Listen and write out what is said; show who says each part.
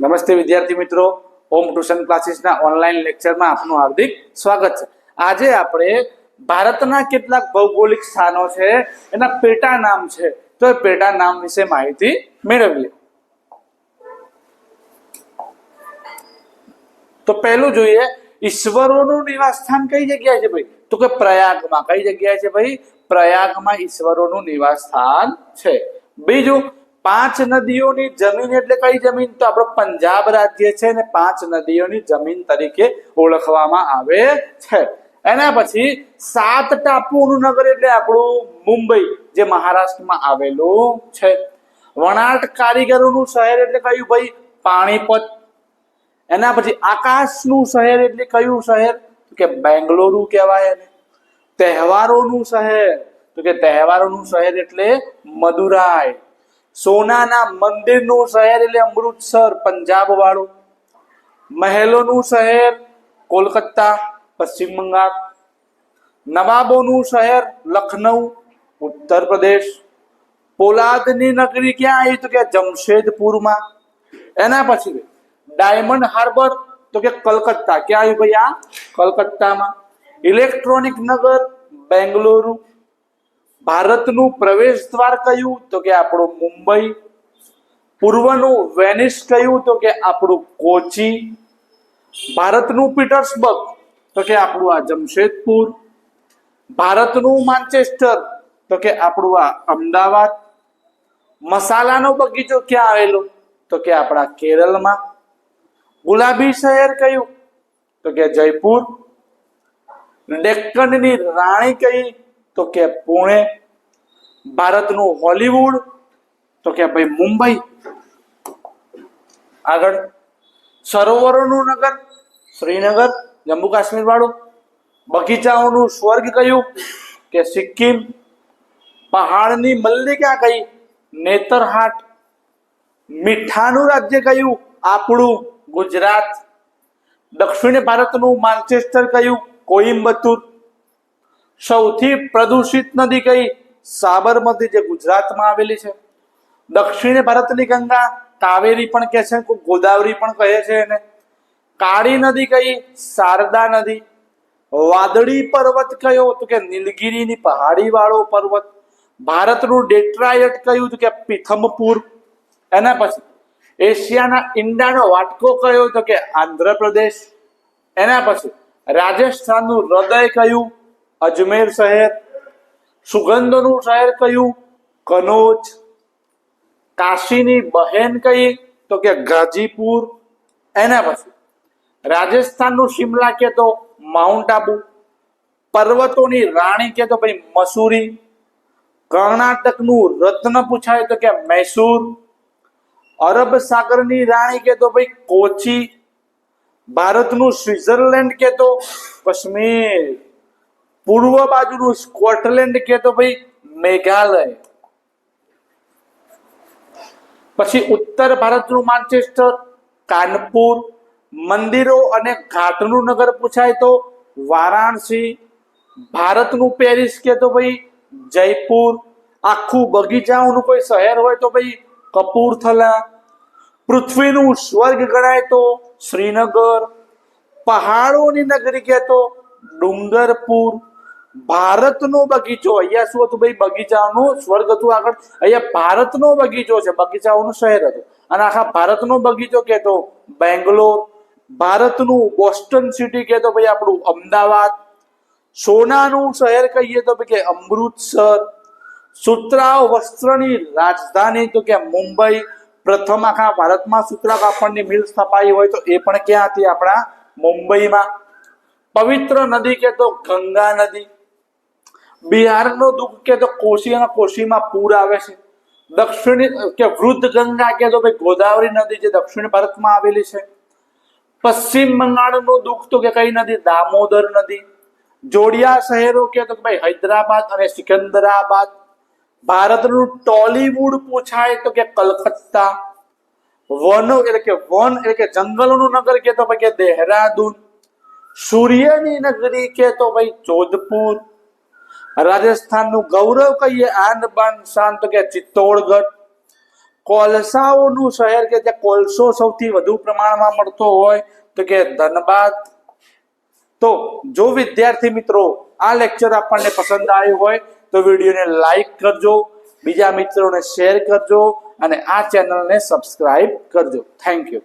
Speaker 1: નમસ્તે વિદ્યાર્થી મિત્રો. ઓમ ટ્યુશન ક્લાસીસના ઓનલાઈન લેક્ચરમાં આપનું હાર્દિક સ્વાગત છે. આજે આપણે ભારતના કેટલાક ભૌગોલિક સ્થાનો છે, એના પેટા નામ છે. તો એ પેટા નામ વિશે માહિતી મેળવીએ. તો પહેલું જોઈએ, ઈશ્વરોનું નિવાસસ્થાન કઈ જગ્યાએ છે ભાઈ? તો કે પ્રયાગમાં. કઈ જગ્યાએ છે ભાઈ? પ્રયાગમાં ઈશ્વરોનું નિવાસ સ્થાન છે. બીજું પાંચ નદીઓની જમીન એટલે કઈ જમીન? તો આપણો પંજાબ રાજ્ય છે ને પાંચ નદીઓની જમીન તરીકે ઓળખવામાં આવે છે. એના પછી સાત ટાપુઓનું નગર એટલે આપણું મુંબઈ, જે મહારાષ્ટ્રમાં આવેલું છે. વણાટ કારીગરોનું શહેર એટલે કયું ભાઈ? પાણીપત. એના પછી આકાશનું શહેર એટલે કયું શહેર? કે બેંગલુરુ કહેવાય એને. તહેવારોનું શહેર. તો કે તહેવારોનું શહેર એટલે મદુરાઈ સોનાના મંદિરનું શહેર એટલે અમૃતસર પંજાબ વાળું મહેલોનું શહેર કોલકાતા, પશ્ચિમ બંગાળ. નવાબોનું શહેર લખનઉ ઉત્તર પ્રદેશ. પોલાદની નગરી ક્યાં આવી તો કે જમશેદપુરમાં. એના પછી ડાયમંડ હાર્બર તો કે કલકત્તા. ક્યાં આવ્યું ભાઈ આ? કલકત્તામાં. ઇલેક્ટ્રોનિક નગર, બેંગલુરુ. ભારતનું પ્રવેશ દ્વાર કયું તો કે આપણું મુંબઈ, પૂર્વનું વેનિસ કયું તો કે આપણું કોચી, ભારતનું પીટર્સબર્ગ તો કે આપણું આ જમશેદપુર, ભારતનું માન્ચેસ્ટર તો કે આપણું આ અમદાવાદ, મસાલાનો બગીચો ક્યાં આવેલો તો કે આપણા કેરળમાં ગુલાબી શહેર કયું તો કે જયપુર, ડેક્કનની રાણી કઈ તો કે પુણે, ભારતનું હોલીવુડ, તો કે ભાઈ મુંબઈ. આગળ સરોવરોનું નગર, શ્રીનગર જમ્મુ કાશ્મીર વાળું બગીચાઓનું સ્વર્ગ કયું કે સિક્કિમ. પહાડની મલ્લિકા કઈ નેતરહાટ. મીઠાનું રાજ્ય કયું આપણું ગુજરાત. દક્ષિણ ભારતનું માન્ચેસ્ટર કયું કોઈમ્બતુર સૌથી પ્રદૂષિત નદી કઈ? સાબરમતી, જે ગુજરાતમાં આવેલી છે. દક્ષિણ ભારતની ગંગા, કાવેરી પણ કહે છે ગોદાવરી પણ કહે છે એને. કાળી નદી કઈ? શારદા નદી. વાદળી પર્વત કયો? તો કે નીલગીરીની પહાડી વાળો પર્વત. ભારતનું ડેટ્રાયટ કયું? તો કે પીથમપુર. એના પછી, એશિયાના ઈંડાનો વાટકો કયો? તો કે આંધ્રપ્રદેશ. એના પછી, રાજસ્થાનનું હૃદય કયું? અજમેર શહેર, સુગંધનું શહેર કયું કનોજ. કાશીની બહેન કઈ તો કે ગાજીપુર. એના પછી રાજસ્થાનનું શિમલા કે તો માઉન્ટ આબુ, પર્વતોની રાણી કે તો ભાઈ મસૂરી, કર્ણાટકનું રત્ન પૂછાય તો કે મૈસૂર, અરબ સાગરની રાણી કે તો ભાઈ કોચી, ભારતનું સ્વિટ્ઝરલેન્ડ કે તો કાશ્મીર. પૂર્વ બાજુનું સ્કોટલેન્ડ કે તો ભાઈ મેઘાલય. પછી ઉત્તર ભારતનું માન્ચેસ્ટર, કાનપુર, મંદિરો અને ઘાટનું નગર પૂછાય તો વારાણસી, ભારતનું પેરિસ કે તો ભાઈ જયપુર, આખું બગીચાઓનું કોઈ શહેર હોય તો ભાઈ કપૂરથલા, પૃથ્વીનું સ્વર્ગ ગણાય તો શ્રીનગર, પહાડોની નગરી કે તો ડુંગરપુર ભારતનો બગીચો, અહીંયા શું હતું ભાઈ, બગીચાનું સ્વર્ગ હતું આગળ. અહીંયા ભારતનો બગીચો છે, બગીચાઓનું શહેર હતું. અને આખા ભારતનો બગીચો કહેતો, બેંગ્લોર. ભારતનું બોસ્ટન સિટી કહેતો ભાઈ આપણું અમદાવાદ. સોનાનું શહેર કહીએ તો કે અમૃતસર. સુતરાઉ વસ્ત્રની રાજધાની તો કે મુંબઈ. પ્રથમ આખા ભારતમાં સુતરા કાપડની મિલ સ્થપાઈ હોય તો એ પણ ક્યાં હતી આપણા મુંબઈમાં. પવિત્ર નદી કે તો ગંગા નદી. બિહારનો દુઃખ કે તો કોશી અને કોશીમાં પૂર આવે છે. દક્ષિણ, કે વૃદ્ધ ગંગા કે તો ભાઈ ગોદાવરી નદી જે દક્ષિણ ભારતમાં આવેલી છે. પશ્ચિમ બંગાળનું દુઃખ તો કે કઈ નદી દામોદર નદી. જોડિયા શહેરો કે તો ભાઈ હૈદરાબાદ અને સિકંદરાબાદ. ભારતનું ટોલીવુડ પૂછાય તો કે કલકત્તા. વનો એટલે કે વન એટલે કે જંગલોનું નગર કે તો ભાઈ કે દેહરાદૂન. સૂર્યની નગરી કે તો ભાઈ જોધપુર. રાજસ્થાનનું ગૌરવ કહીએ આન બાન શાન તો કે ચિત્તોડગઢ. કોલસાઓનું શહેર કે જે કોલસો સૌથી વધુ પ્રમાણમાં મળતો હોય તો કે ધનબાદ. તો જો વિદ્યાર્થી મિત્રો આ લેક્ચર આપણને પસંદ આવ્યું હોય તો વિડીયોને લાઈક કરજો, બીજા મિત્રોને શેર કરજો અને આ ચેનલને સબસ્ક્રાઈબ કરજો. Thank you